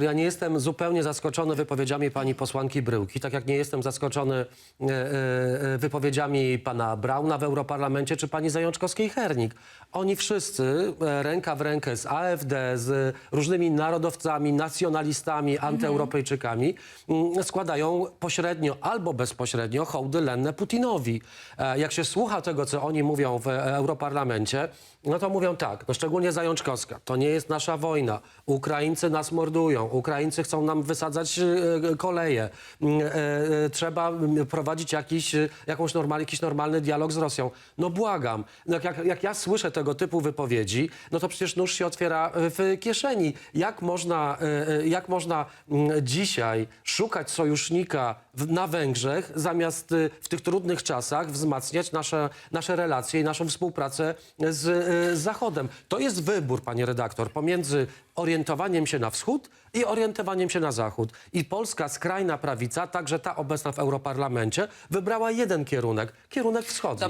Ja nie jestem zupełnie zaskoczony wypowiedziami pani posłanki Bryłki, tak jak nie jestem zaskoczony e, e, wypowiedziami pana Brauna w Europarlamencie czy pani Zajączkowskiej-Hernik. Oni wszyscy e, ręka w rękę z AfD, z różnymi narodowcami, nacjonalistami, antyeuropejczykami mm, składają pośrednio albo bezpośrednio hołdy lenne Putinowi. E, Jak się słucha tego, co oni mówią w e, Europarlamencie, no to mówią tak, no szczególnie Zajączkowska, to nie jest nasza wojna. Ukraińcy nas mordują, Ukraińcy chcą nam wysadzać e, koleje. Mm, e, e, Trzeba prowadzić jakiś, e, jakąś normal, jakiś normalny dialog z Rosją. No błagam, no jak, jak, ja słyszę tego typu wypowiedzi, no to przecież nóż się otwiera e, w kieszeni. Jak można, e, e, jak można dzisiaj szukać sojusznika na Węgrzech, zamiast e, w tych trudnych czasach wzmacniać nasze, nasze relacje i naszą współpracę z, e, z Zachodem. To jest wybór, panie redaktor, pomiędzy orientowaniem się na wschód i orientowaniem się na zachód. I polska skrajna prawica, także ta obecna w Europarlamencie, wybrała jeden kierunek, kierunek wschodni.